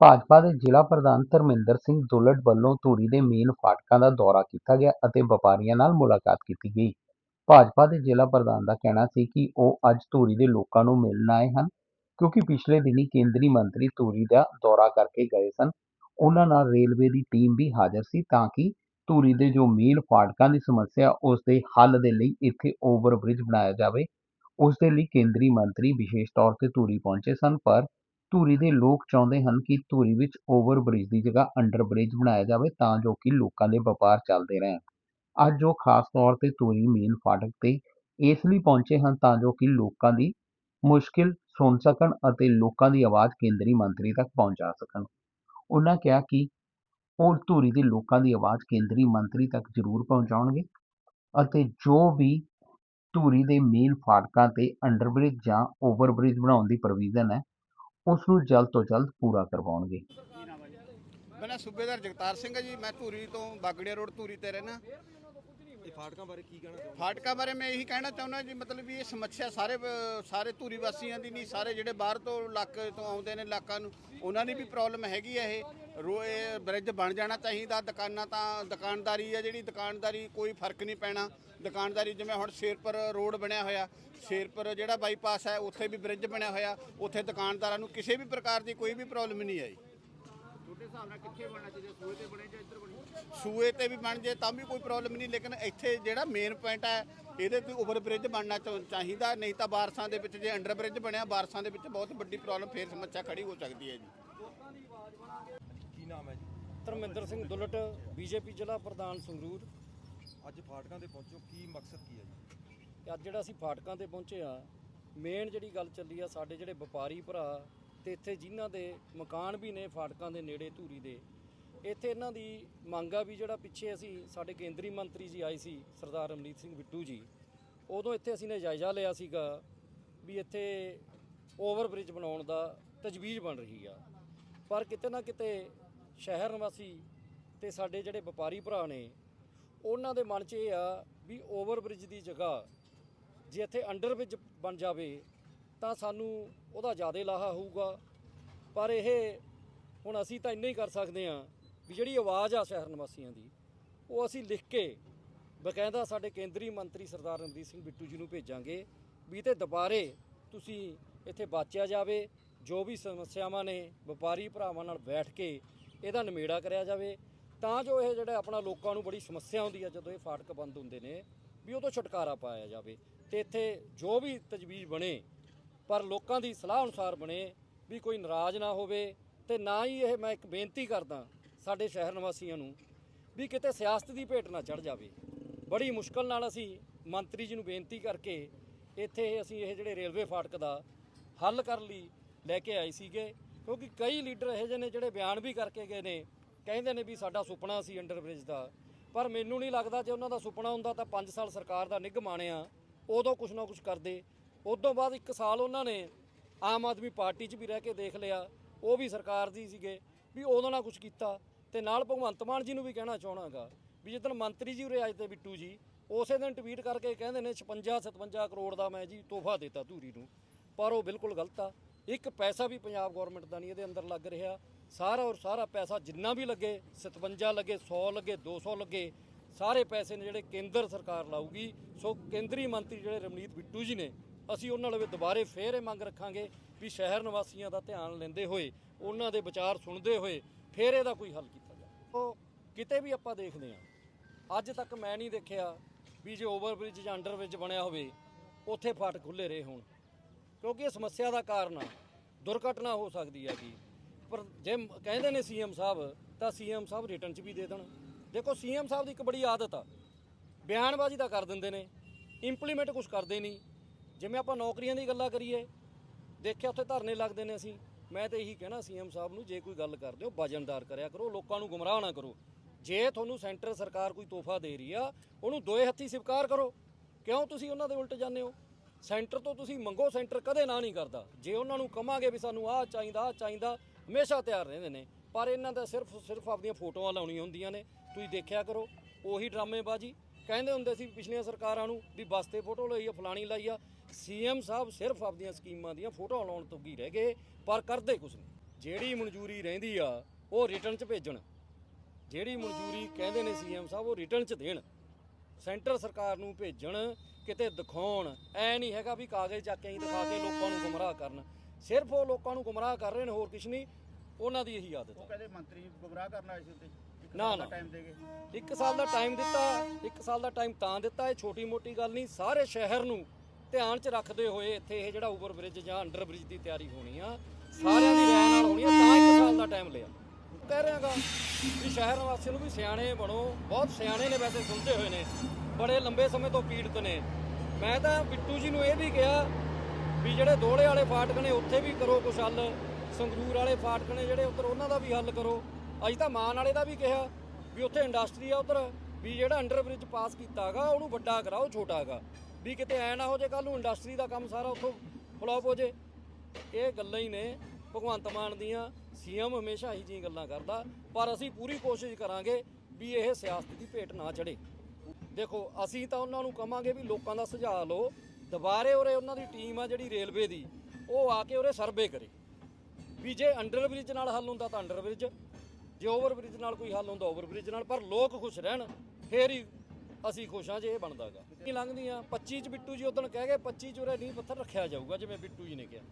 ਭਾਜਪਾ ਦੇ ਜ਼ਿਲ੍ਹਾ ਪ੍ਰਧਾਨ ਧਰਮਿੰਦਰ ਸਿੰਘ ਦੁੱਲੜ ਵੱਲੋਂ ਧੂਰੀ ਦੇ ਮੇਨ ਫਾਟਕਾਂ ਦਾ ਦੌਰਾ ਕੀਤਾ ਗਿਆ ਅਤੇ ਵਪਾਰੀਆਂ ਨਾਲ ਮੁਲਾਕਾਤ ਕੀਤੀ ਗਈ। ਭਾਜਪਾ ਦੇ ਜ਼ਿਲ੍ਹਾ ਪ੍ਰਧਾਨ ਦਾ ਕਹਿਣਾ ਸੀ ਕਿ ਉਹ ਅੱਜ ਧੂਰੀ ਦੇ ਲੋਕਾਂ ਨੂੰ ਮਿਲਣ ਆਏ ਹਨ, ਕਿਉਂਕਿ ਪਿਛਲੇ ਦਿਨੀ ਕੇਂਦਰੀ ਮੰਤਰੀ ਧੂਰੀ ਦਾ ਦੌਰਾ ਕਰਕੇ ਗਏ ਸਨ। ਉਹਨਾਂ ਨਾਲ ਰੇਲਵੇ ਦੀ ਟੀਮ ਵੀ ਹਾਜ਼ਰ ਸੀ ਤਾਂ ਕਿ ਧੂਰੀ ਦੇ ਜੋ ਮੇਨ ਫਾਟਕਾਂ ਦੀ ਸਮੱਸਿਆ, ਉਸ ਦੇ ਹੱਲ ਦੇ ਲਈ ਇੱਥੇ ਓਵਰ ਬ੍ਰਿਜ ਬਣਾਇਆ ਜਾਵੇ। ਉਸ ਦੇ ਲਈ ਕੇਂਦਰੀ ਮੰਤਰੀ ਵਿਸ਼ੇਸ਼ ਤੌਰ ਤੇ ਧੂਰੀ ਪਹੁੰਚੇ ਸਨ, ਪਰ ਧੂਰੀ ਦੇ ਲੋਕ ਚਾਹੁੰਦੇ ਹਨ ਕਿ ਧੂਰੀ ਵਿੱਚ ਓਵਰ ਬ੍ਰਿਜ ਦੀ ਜਗ੍ਹਾ ਅੰਡਰ ਬ੍ਰਿਜ ਬਣਾਇਆ ਜਾਵੇ ਤਾਂ ਜੋ ਕਿ ਲੋਕਾਂ ਦੇ ਵਪਾਰ ਚੱਲਦੇ ਰਹਿਣ। ਅੱਜ ਉਹ ਖਾਸ ਤੌਰ ਤੇ ਧੂਰੀ ਮੇਨ ਫਾਟਕ ਤੇ ਇਸ ਲਈ ਪਹੁੰਚੇ ਹਨ ਤਾਂ ਜੋ ਕਿ ਲੋਕਾਂ ਦੀ ਮੁਸ਼ਕਿਲ ਸੁਣ ਸਕਣ ਅਤੇ ਲੋਕਾਂ ਦੀ ਆਵਾਜ਼ ਕੇਂਦਰੀ ਮੰਤਰੀ ਤੱਕ ਪਹੁੰਚਾ ਸਕਣ। ਉਹਨਾਂ ਕਿਹਾ ਕਿ ਉਹ ਧੂਰੀ ਦੇ ਲੋਕਾਂ ਦੀ ਆਵਾਜ਼ ਕੇਂਦਰੀ ਮੰਤਰੀ ਤੱਕ ਜ਼ਰੂਰ ਪਹੁੰਚਾਉਣਗੇ ਅਤੇ ਜੋ ਵੀ ਧੂਰੀ ਦੇ ਮੇਨ ਫਾਟਕਾਂ ਤੇ ਅੰਡਰਬ੍ਰਿਜ ਜਾਂ ਓਵਰਬ੍ਰਿਜ ਬਣਾਉਣ ਦੀ ਪ੍ਰੋਵੀਜ਼ਨ ਹੈ ਉਸ ਨੂੰ ਜਲਦ ਤੋਂ ਜਲਦ ਪੂਰਾ ਕਰਵਾਉਣਗੇ। ਮੇਰਾ ਸੂਬੇਦਾਰ ਜਗਤਾਰ ਸਿੰਘ ਹੈ ਜੀ। ਮੈਂ ਧੂਰੀ ਤੋਂ ਬਾਗੜੀਆ ਰੋਡ ਧੂਰੀ ਤੇ ਰਹਿਣਾ ਇਹ ਫਾਟਕਾਂ ਬਾਰੇ ਕੀ ਕਹਿਣਾ ਚਾਹੁੰਦੇ ਫਾਟਕਾਂ ਬਾਰੇ ਮੈਂ ਇਹੀ ਕਹਿਣਾ ਚਾਹੁੰਦਾ ਜੀ ਮਤਲਬ ਵੀ ਇਹ ਸਮੱਸਿਆ ਸਾਰੇ ਸਾਰੇ ਧੂਰੀ ਵਾਸੀਆਂ ਦੀ ਨਹੀਂ ਸਾਰੇ ਜਿਹੜੇ ਬਾਹਰ ਤੋਂ ਇਲਾਕੇ ਤੋਂ ਆਉਂਦੇ ਨੇ ਇਲਾਕਾ ਨੂੰ ਉਹਨਾਂ ਦੀ ਵੀ ਪ੍ਰੋਬਲਮ ਹੈਗੀ ਹੈ ਇਹ। ਰੋ ਇਹ ਬ੍ਰਿਜ ਬਣ ਜਾਣਾ ਚਾਹੀਦਾ ਦੁਕਾਨਾਂ ਤਾਂ ਦੁਕਾਨਦਾਰੀ ਹੈ ਜਿਹੜੀ ਦੁਕਾਨਦਾਰੀ ਕੋਈ ਫ਼ਰਕ ਨਹੀਂ ਪੈਣਾ। ਦੁਕਾਨਦਾਰੀ ਜਿਵੇਂ ਹੁਣ ਸ਼ੇਰਪੁਰ ਰੋਡ ਬਣਿਆ ਹੋਇਆ ਸ਼ੇਰਪੁਰ ਜਿਹੜਾ ਬਾਈਪਾਸ ਹੈ ਉੱਥੇ ਵੀ ਬ੍ਰਿਜ ਬਣਿਆ ਹੋਇਆ ਉੱਥੇ ਦੁਕਾਨਦਾਰਾਂ ਨੂੰ ਕਿਸੇ ਵੀ ਪ੍ਰਕਾਰ ਦੀ ਕੋਈ ਵੀ ਪ੍ਰੋਬਲਮ ਨਹੀਂ ਆਈ। ਤੁਹਾਡੇ ਹਿਸਾਬ ਨਾਲ ਕਿੱਥੇ ਬਣਨਾ ਚਾਹੀਦਾ ਸੂਏ ਤੇ ਬਣੇ ਜਾਂ ਇੱਧਰ ਬਣੇ ਸੂਏ ਤੇ ਵੀ ਬਣ ਜੇ ਤਾਂ ਵੀ ਕੋਈ ਪ੍ਰੋਬਲਮ ਨਹੀਂ ਲੇਕਿਨ ਇੱਥੇ ਜਿਹੜਾ ਮੇਨ ਪੁਆਇੰਟ ਹੈ ਇਹਦੇ ਤੇ ਓਵਰ ਬ੍ਰਿਜ ਬਣਨਾ ਚਾਹੀਦਾ ਨਹੀਂ ਤਾਂ ਬਾਰਸਾਂ ਦੇ ਵਿੱਚ ਜੇ ਅੰਡਰ ਬ੍ਰਿਜ ਬਣਿਆ ਬਾਰਸਾਂ ਦੇ ਵਿੱਚ ਬਹੁਤ ਵੱਡੀ ਪ੍ਰੋਬਲਮ ਫੇਰ ਸਮੱਸਿਆ ਖੜੀ ਹੋ ਸਕਦੀ ਹੈ ਜੀ। ਕੀ ਨਾਮ ਹੈ ਜੀ? ਧਰਮਿੰਦਰ ਸਿੰਘ ਦੁੱਲਟ ਬੀਜੇਪੀ ਜ਼ਿਲ੍ਹਾ ਪ੍ਰਧਾਨ ਸੰਗਰੂਰ। ਅੱਜ ਫਾਟਕਾਂ ਤੇ ਪਹੁੰਚੋ ਕੀ ਮਕਸਦ ਕੀ ਹੈ ਜੀ? ਤੇ ਅੱਜ ਜਿਹੜਾ ਅਸੀਂ ਫਾਟਕਾਂ ਤੇ ਪਹੁੰਚੇ ਆ ਮੇਨ ਜਿਹੜੀ ਗੱਲ ਚੱਲੀ ਆ ਸਾਡੇ ਜਿਹੜੇ ਵਪਾਰੀ ਭਰਾ ਤੇ ਇੱਥੇ ਜਿਨ੍ਹਾਂ ਦੇ ਮਕਾਨ ਵੀ ਨੇ ਫਾਟਕਾਂ ਦੇ ਨੇੜੇ ਧੂਰੀ ਦੇ ਇੱਥੇ ਇਹਨਾਂ ਦੀ ਮੰਗ ਆ ਵੀ ਜਿਹੜਾ ਪਿੱਛੇ ਅਸੀਂ ਸਾਡੇ ਕੇਂਦਰੀ ਮੰਤਰੀ ਜੀ ਆਏ ਸੀ, ਸਰਦਾਰ ਰਮਨੀਤ ਸਿੰਘ ਬਿੱਟੂ ਜੀ, ਉਦੋਂ ਇੱਥੇ ਅਸੀਂ ਨੇ ਜਾਇਜ਼ਾ ਲਿਆ ਸੀਗਾ ਵੀ ਇੱਥੇ ਓਵਰ ਬ੍ਰਿਜ ਬਣਾਉਣ ਦਾ ਤਜਵੀਜ਼ ਬਣ ਰਹੀ ਆ। ਪਰ ਕਿਤੇ ਨਾ ਕਿਤੇ ਸ਼ਹਿਰ ਨਿਵਾਸੀ ਤੇ ਸਾਡੇ ਜਿਹੜੇ ਵਪਾਰੀ ਭਰਾ ਨੇ, ਉਹਨਾਂ ਦੇ ਮਨ 'ਚ ਇਹ ਆ ਵੀ ਓਵਰ ਬ੍ਰਿਜ ਦੀ ਜਗ੍ਹਾ ਜੇ ਇੱਥੇ ਅੰਡਰ ਬ੍ਰਿਜ ਬਣ ਜਾਵੇ ਤਾਂ ਸਾਨੂੰ ਉਹਦਾ ਜ਼ਿਆਦਾ ਲਾਹਾ ਹੋਊਗਾ। ਪਰ ਇਹ ਹੁਣ ਅਸੀਂ ਤਾਂ ਇੰਨਾ ਹੀ ਕਰ ਸਕਦੇ ਹਾਂ ਵੀ ਜਿਹੜੀ ਆਵਾਜ਼ ਆ ਸ਼ਹਿਰ ਨਿਵਾਸੀਆਂ ਦੀ, ਉਹ ਅਸੀਂ ਲਿਖ ਕੇ ਬਕਾਇਦਾ ਸਾਡੇ ਕੇਂਦਰੀ ਮੰਤਰੀ ਸਰਦਾਰ ਰਣਜੀਤ ਸਿੰਘ ਬਿੱਟੂ ਜੀ ਨੂੰ ਭੇਜਾਂਗੇ ਵੀ ਤੇ ਦੁਬਾਰੇ ਤੁਸੀਂ ਇੱਥੇ ਬਾਚਿਆ ਜਾਵੇ, ਜੋ ਵੀ ਸਮੱਸਿਆਵਾਂ ਨੇ ਵਪਾਰੀ ਭਰਾਵਾਂ ਨਾਲ ਬੈਠ ਕੇ ਇਹਦਾ ਨਿਮੇੜਾ ਕਰਿਆ ਜਾਵੇ, ਤਾਂ ਜੋ ਇਹ ਜਿਹੜਾ ਆਪਣਾ ਲੋਕਾਂ ਨੂੰ ਬੜੀ ਸਮੱਸਿਆ ਹੁੰਦੀ ਹੈ ਜਦੋਂ ਇਹ ਫਾਟਕ ਬੰਦ ਹੁੰਦੇ ਨੇ, ਵੀ ਉਹ ਤੋਂ ਛੁਟਕਾਰਾ ਪਾਇਆ ਜਾਵੇ। ਤੇ ਇੱਥੇ ਜੋ ਵੀ ਤਜਵੀਜ਼ ਬਣੇ, ਪਰ ਲੋਕਾਂ ਦੀ ਸਲਾਹ ਅਨੁਸਾਰ ਬਣੇ, ਵੀ ਕੋਈ ਨਾਰਾਜ਼ ਨਾ ਹੋਵੇ, ਤੇ ਨਾ ਹੀ ਇਹ ਮੈਂ ਇੱਕ ਬੇਨਤੀ ਕਰਦਾ ਸਾਡੇ ਸ਼ਹਿਰ ਨਿਵਾਸੀਆਂ ਨੂੰ ਵੀ ਕਿਤੇ ਸਿਆਸਤ ਦੀ ਭੇਟ ਨਾ ਚੜ ਜਾਵੇ। ਬੜੀ ਮੁਸ਼ਕਲ ਨਾਲ ਅਸੀਂ ਮੰਤਰੀ ਜੀ ਨੂੰ ਬੇਨਤੀ ਕਰਕੇ ਇੱਥੇ ਅਸੀਂ ਇਹ ਜਿਹੜੇ ਰੇਲਵੇ ਫਾਟਕ ਦਾ ਹੱਲ ਕਰਨ ਲਈ ਲੈ ਕੇ ਆਏ ਸੀਗੇ। ਕਿਉਂਕਿ ਕਈ ਲੀਡਰ ਇਹੋ ਜਿਹੇ ਨੇ ਜਿਹੜੇ ਬਿਆਨ ਵੀ ਕਰਕੇ ਗਏ ਨੇ। ਕਹਿੰਦੇ ਨੇ ਵੀ ਸਾਡਾ ਸੁਪਨਾ ਸੀ ਅੰਡਰਬ੍ਰਿਜ ਦਾ। ਪਰ ਮੈਨੂੰ ਨਹੀਂ ਲੱਗਦਾ ਜੇ ਉਹਨਾਂ ਦਾ ਸੁਪਨਾ ਹੁੰਦਾ ਤਾਂ 5 ਸਾਲ ਸਰਕਾਰ ਦਾ ਨਿੱਘ ਮਾਣਿਆ ਉਦੋਂ ਕੁਝ ਨਾ ਕੁਝ ਕਰਦੇ। ਉਦੋਂ ਬਾਅਦ 1 ਸਾਲ ਉਹਨਾਂ ਨੇ ਆਮ ਆਦਮੀ ਪਾਰਟੀ 'ਚ ਵੀ ਰਹਿ ਕੇ ਦੇਖ ਲਿਆ। ਉਹ ਵੀ ਸਰਕਾਰ ਦੀ ਸੀਗੇ ਵੀ ਉਦੋਂ ਨਾ ਕੁਝ ਕੀਤਾ। ਤੇ ਨਾਲ ਭਗਵੰਤ ਮਾਨ ਜੀ ਨੂੰ ਵੀ ਕਹਿਣਾ ਚਾਹਣਾਗਾ ਵੀ ਜਦੋਂ ਮੰਤਰੀ ਜੀ ਉਰੇ ਆਏ ਤੇ ਬਿੱਟੂ ਜੀ, ਉਸੇ ਦਿਨ ਟਵੀਟ ਕਰਕੇ ਕਹਿੰਦੇ ਨੇ 56 57 ਕਰੋੜ ਦਾ ਮੈਂ ਜੀ ਤੋਹਫਾ ਦਿੱਤਾ ਧੂਰੀ ਨੂੰ। ਪਰ ਉਹ ਬਿਲਕੁਲ ਗਲਤ ਆ। ਇੱਕ ਪੈਸਾ ਵੀ ਪੰਜਾਬ ਗਵਰਨਮੈਂਟ ਦਾ ਨਹੀਂ ਇਹਦੇ ਅੰਦਰ ਲੱਗ ਰਿਹਾ। ਸਾਰਾ ਔਰ ਸਾਰਾ ਪੈਸਾ ਜਿੰਨਾ ਵੀ ਲੱਗੇ 57 ਲੱਗੇ 100 ਲੱਗੇ 200 ਲੱਗੇ, ਸਾਰੇ ਪੈਸੇ ਨੇ ਜਿਹੜੇ ਕੇਂਦਰ ਸਰਕਾਰ ਲਾਊਗੀ। ਸੋ ਕੇਂਦਰੀ ਮੰਤਰੀ ਜਿਹੜੇ ਰਮਨੀਤ ਬਿੱਟੂ ਜੀ ਨੇ, ਅਸੀਂ ਉਹਨਾਂ ਲਵੇ ਦੁਬਾਰੇ ਫੇਰ ਇਹ ਮੰਗ ਰੱਖਾਂਗੇ ਵੀ ਸ਼ਹਿਰ ਨਿਵਾਸੀਆਂ ਦਾ ਧਿਆਨ ਲੈਂਦੇ ਹੋਏ, ਉਹਨਾਂ ਦੇ ਵਿਚਾਰ ਸੁਣਦੇ ਹੋਏ ਫਿਰ ਇਹਦਾ ਕੋਈ ਹੱਲ ਕੀਤਾ ਜਾਵੇ। ਉਹ ਕਿਤੇ ਵੀ ਆਪਾਂ ਦੇਖਦੇ ਹਾਂ, ਅੱਜ ਤੱਕ ਮੈਂ ਨਹੀਂ ਦੇਖਿਆ ਵੀ ਜੇ ਓਵਰਬ੍ਰਿਜ ਜਾਂ ਅੰਡਰ ਬ੍ਰਿਜ ਬਣਿਆ ਹੋਵੇ, ਉੱਥੇ ਫਾਟਕ ਖੁੱਲੇ ਰਹੇ ਹੋਣ। ਕਿਉਂਕਿ ਇਹ ਸਮੱਸਿਆ ਦਾ ਕਾਰਨ ਆ, ਦੁਰਘਟਨਾ ਹੋ ਸਕਦੀ ਹੈ ਕਿ ਪਰ ਜੇ ਕਹਿੰਦੇ ਨੇ ਸੀਐਮ ਸਾਹਿਬ, ਤਾਂ ਸੀਐਮ ਸਾਹਿਬ ਰਿਟਰਨ 'ਚ ਵੀ ਦੇ ਦੇਣ। ਦੇਖੋ, ਸੀਐਮ ਸਾਹਿਬ ਦੀ ਇੱਕ ਬੜੀ ਆਦਤ ਆ। ਬਿਆਨਬਾਜ਼ੀ ਤਾਂ ਕਰ ਦਿੰਦੇ ਨੇ ਇੰਪਲੀਮੈਂਟ ਕੁਝ ਕਰਦੇ ਨਹੀਂ। ਜਿਵੇਂ ਆਪਾਂ ਨੌਕਰੀਆਂ ਦੀ ਗੱਲਾਂ ਕਰੀਏ, ਦੇਖਿਆ ਉੱਥੇ ਧਰਨੇ ਲੱਗਦੇ ਨੇ ਅਸੀਂ। ਮੈਂ ਤਾਂ ਇਹੀ ਕਹਿਣਾ ਸੀਐਮ ਸਾਹਿਬ ਨੂੰ, ਜੇ ਕੋਈ ਗੱਲ ਕਰਦੇ ਹੋ, ਵਜਨਦਾਰ ਕਰਿਆ ਕਰੋ, ਲੋਕਾਂ ਨੂੰ ਗੁੰਮਰਾਹ ਨਾ ਕਰੋ। ਜੇ ਤੁਹਾਨੂੰ ਸੈਂਟਰ ਸਰਕਾਰ ਕੋਈ ਤੋਹਫਾ ਦੇ ਰਹੀ ਆ, ਉਹਨੂੰ ਦੋਏ ਹੱਥੀ ਸਵੀਕਾਰ ਕਰੋ। ਕਿਉਂ ਤੁਸੀਂ ਉਹਨਾਂ ਦੇ ਉਲਟ ਜਾਂਦੇ ਹੋ? ਸੈਂਟਰ ਤੋਂ ਤੁਸੀਂ ਮੰਗੋ, ਸੈਂਟਰ ਕਦੇ ਨਾ ਨਹੀਂ ਕਰਦਾ। ਜੇ ਉਹਨਾਂ ਨੂੰ ਕਮਾਂਗੇ ਵੀ ਸਾਨੂੰ ਆਹ ਚਾਹੀਦਾ ਆਹ ਚਾਹੀਦਾ, ਹਮੇਸ਼ਾ ਤਿਆਰ ਰਹਿੰਦੇ ਨੇ। ਪਰ ਇਹਨਾਂ ਦਾ ਸਿਰਫ ਸਿਰਫ ਆਪਣੀਆਂ ਫੋਟੋਆਂ ਲਾਉਣੀਆਂ ਹੁੰਦੀਆਂ ਨੇ। ਤੁਸੀਂ ਦੇਖਿਆ ਕਰੋ, ਉਹੀ ਡਰਾਮੇਬਾਜ਼ੀ। ਕਹਿੰਦੇ ਹੁੰਦੇ ਸੀ ਪਿਛਲੀਆਂ ਸਰਕਾਰਾਂ ਨੂੰ ਵੀ ਬਸ ਤੇ ਫੋਟੋ ਲਈ ਆ, ਫਲਾਣੀ ਲਾਈ ਆ। ਸੀਐਮ ਸਾਹਿਬ ਸਿਰਫ ਆਪਣੀਆਂ ਸਕੀਮਾਂ ਦੀਆਂ ਫੋਟੋਆਂ ਲਾਉਣ ਤੋਂ ਕੀ ਰਹਿ ਗਏ ਪਰ ਕਰਦੇ ਕੁਝ ਨਹੀਂ। ਜਿਹੜੀ ਮਨਜ਼ੂਰੀ ਰਹਿੰਦੀ ਆ ਉਹ ਰਿਟਰਨ 'ਚ ਭੇਜਣ। ਜਿਹੜੀ ਮਨਜ਼ੂਰੀ ਕਹਿੰਦੇ ਨੇ ਸੀਐਮ ਸਾਹਿਬ ਉਹ ਰਿਟਰਨ 'ਚ ਦੇਣ। ਸੈਂਟਰ ਸਰਕਾਰ ਨੂੰ ਭੇਜਣ ਕਿਤੇ ਦਿਖਾਉਣ। ਐ ਨਹੀਂ ਹੈਗਾ ਵੀ ਕਾਗਜ਼ ਚੱਕ ਕੇ ਹੀ ਦਿਖਾ ਕੇ ਲੋਕਾਂ ਨੂੰ ਗੁੰਮਰਾਹ ਕਰਨ। ਸਿਰਫ ਉਹ ਲੋਕਾਂ ਨੂੰ ਗੁੰਮਰਾਹ ਕਰ ਰਹੇ ਨੇ ਹੋਰ ਕੁਝ ਨਹੀਂ। ਉਹਨਾਂ ਦੀ ਇਹੀ ਆਦਤ ਉਹ ਕਹਿੰਦੇ ਮੰਤਰੀ ਗੁੰਮਰਾਹ ਕਰਨ ਆਏ ਸੀ ਉੱਤੇ ਨਾ, ਨਾ। ਟਾਈਮ ਦੇ ਗਏ ਇੱਕ ਸਾਲ ਦਾ ਟਾਈਮ ਦਿੱਤਾ ਇੱਕ ਸਾਲ ਦਾ ਟਾਈਮ ਤਾਂ ਦਿੱਤਾ ਇਹ ਛੋਟੀ ਮੋਟੀ ਗੱਲ ਨਹੀਂ। ਸਾਰੇ ਸ਼ਹਿਰ ਨੂੰ ਧਿਆਨ 'ਚ ਰੱਖਦੇ ਹੋਏ ਇੱਥੇ ਇਹ ਜਿਹੜਾ ਓਵਰ ਬ੍ਰਿਜ ਜਾਂ ਅੰਡਰ ਬ੍ਰਿਜ ਦੀ ਤਿਆਰੀ ਹੋਣੀ ਆ, ਸਾਰਿਆਂ ਦੀ ਰਾਏ ਨਾਲ ਹੋਣੀ ਆ, ਤਾਂ ਇੱਕ ਸਾਲ ਦਾ ਟਾਈਮ ਲਿਆ। ਕਹਿ ਰਿਹਾਗਾ ਵੀ ਸ਼ਹਿਰ ਵਾਸੀਆਂ ਨੂੰ ਵੀ ਸਿਆਣੇ ਬਣੋ, ਬਹੁਤ ਸਿਆਣੇ ਨੇ ਵੈਸੇ ਸੁਲਝੇ ਹੋਏ ਨੇ, ਬੜੇ ਲੰਬੇ ਸਮੇਂ ਤੋਂ ਪੀੜਤ ਨੇ। ਮੈਂ ਤਾਂ ਬਿੱਟੂ ਜੀ ਨੂੰ ਇਹ ਵੀ ਕਿਹਾ ਵੀ ਜਿਹੜੇ ਦੋਲੇ ਵਾਲੇ ਫਾਟਕ ਨੇ, ਉੱਥੇ ਵੀ ਕਰੋ ਕੁਛ ਹੱਲ, ਸੰਗਰੂਰ ਵਾਲੇ ਫਾਟਕ ਨੇ ਜਿਹੜੇ, ਉੱਧਰ ਉਹਨਾਂ ਦਾ ਵੀ ਹੱਲ ਕਰੋ। ਅੱਜ ਤਾਂ ਮਾਨ ਵਾਲੇ ਦਾ ਵੀ ਕਿਹਾ ਵੀ ਉੱਥੇ ਇੰਡਸਟਰੀ ਆ ਉੱਧਰ, ਵੀ ਜਿਹੜਾ ਅੰਡਰ ਬ੍ਰਿਜ ਪਾਸ ਕੀਤਾਗਾ, ਉਹਨੂੰ ਵੱਡਾ ਕਰਾਓ ਛੋਟਾਗਾ ਵੀ ਕਿਤੇ ਐ ਨਾ ਹੋ ਜੇ ਕੱਲ ਨੂੰ ਇੰਡਸਟਰੀ ਦਾ ਕੰਮ ਸਾਰਾ ਉੱਥੋਂ ਫਲੋਪ ਹੋ ਜੇ। ਇਹ ਗੱਲਾਂ ਹੀ ਨੇ। ਭਗਵੰਤ ਮਾਨ ਦੀਆਂ ਸੀਐਮ ਹਮੇਸ਼ਾ ਹੀ ਜੀ ਗੱਲਾਂ ਕਰਦਾ, ਪਰ ਅਸੀਂ ਪੂਰੀ ਕੋਸ਼ਿਸ਼ ਕਰਾਂਗੇ ਵੀ ਇਹ ਸਿਆਸਤ ਦੀ ਭੇਟ ਨਾ ਚੜੇ ਦੇਖੋ, ਅਸੀਂ ਤਾਂ ਉਹਨਾਂ ਨੂੰ ਕਵਾਂਗੇ ਵੀ ਲੋਕਾਂ ਦਾ ਸੁਝਾਅ ਲਓ, ਦੁਬਾਰੇ ਉਰੇ ਉਹਨਾਂ ਦੀ ਟੀਮ ਆ ਜਿਹੜੀ ਰੇਲਵੇ ਦੀ, ਉਹ ਆ ਕੇ ਉਰੇ ਸਰਵੇ ਕਰੇ। ਵੀ ਜੇ ਅੰਡਰ ਬ੍ਰਿਜ ਨਾਲ ਹੱਲ ਹੁੰਦਾ ਤਾਂ ਅੰਡਰ ਬ੍ਰਿਜ ਜੇ ਓਵਰ ਬ੍ਰਿਜ ਨਾਲ ਕੋਈ ਹੱਲ ਹੁੰਦਾ ਓਵਰ ਬ੍ਰਿਜ ਨਾਲ, ਪਰ ਲੋਕ ਖੁਸ਼ ਰਹਿਣ, ਫੇਰ ਹੀ ਅਸੀਂ ਖੁਸ਼ ਹਾਂ ਜੇ ਇਹ ਬਣਦਾਗਾ ਕੀ ਲੰਘਦੀਆਂ? 25 ਚ ਬਿੱਟੂ ਜੀ ਉਦੋਂ ਕਹਿ ਗਏ 25 ਚ ਉਰੇ ਨੀਂਹ ਪੱਥਰ ਰੱਖਿਆ ਜਾਊਗਾ, ਜਿਵੇਂ ਬਿੱਟੂ ਜੀ ਨੇ ਕਿਹਾ।